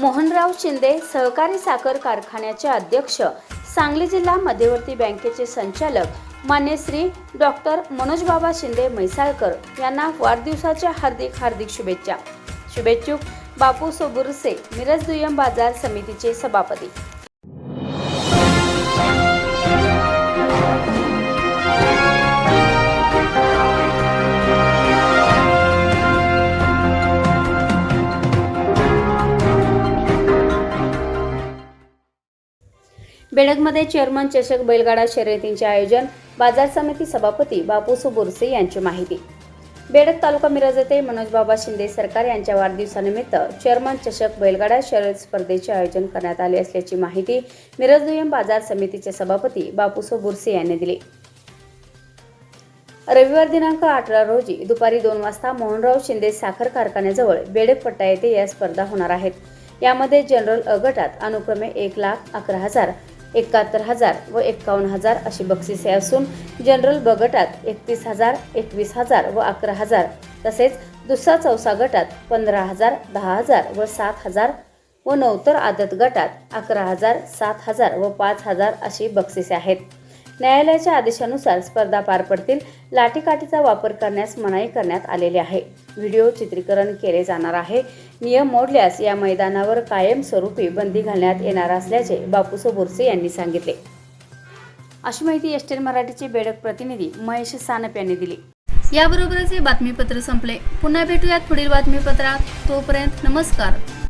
मोहनराव शिंदे सहकारी साखर कारखान्याचे अध्यक्ष सांगली जिल्हा मध्यवर्ती बँकेचे संचालक मान्य श्री डॉक्टर मनोजबाबा शिंदे म्हैसाळकर यांना वाढदिवसाच्या हार्दिक हार्दिक शुभेच्छा. शुभेच्छुक बापू सोबुरसे मिरज दुय्यम बाजार समितीचे सभापती. बेडगमध्ये चेअरमन चषक बैलगाडा शर्यतींचे आयोजन बाजार समिती सभापती बापूसू बोरसे यांची माहिती. बेडग तालुका मिरज येथे मनोजबाबा शिंदे सरकार यांच्या वाढदिवसानिमित्त चेअरमन चषक बैलगाडा शर्यत स्पर्धेचे आयोजन करण्यात आले असल्याची माहिती मिरज दुय्यम बाजार समितीचे सभापती बापूसो बुरसे यांनी दिली. रविवार दिनांक अठरा रोजी दुपारी दोन वाजता मोहनराव शिंदे साखर कारखान्याजवळ बेडक पट्टा येथे या स्पर्धा होणार आहेत. यामध्ये जनरल अ गटात अनुक्रमे एक लाख अकरा हजार एकाहत्तर हजार व एक्कावन्न हजार अशी बक्षिसे असून जनरल ब गटात एकतीस हजार एकवीस हजार व अकरा हजार तसेच दुसरा चौसा गटात पंधरा हजार दहा हजार व सात हजार व नवतर आदत गटात अकरा हजार सात हजार व पाच हजार अशी बक्षिसे आहेत. न्यायालयाच्या आदेशानुसार स्पर्धा पार पडतील. लाठीकाठीचा वापर करण्यास मनाई करण्यात आलेली आहे. व्हिडिओ चित्रीकरण केले जाणार आहे. नियम मोडल्यास या मैदानावर कायमस्वरूपी बंदी घालण्यात येणार असल्याचे बापूसो बोरसे यांनी सांगितले. अशी माहिती एस्टेल मराठीचे बेडक प्रतिनिधी महेश सानप यांनी दिली. याबरोबरच हे बातमीपत्र संपले. पुन्हा भेटूयात पुढील बातमीपत्रात. तोपर्यंत नमस्कार.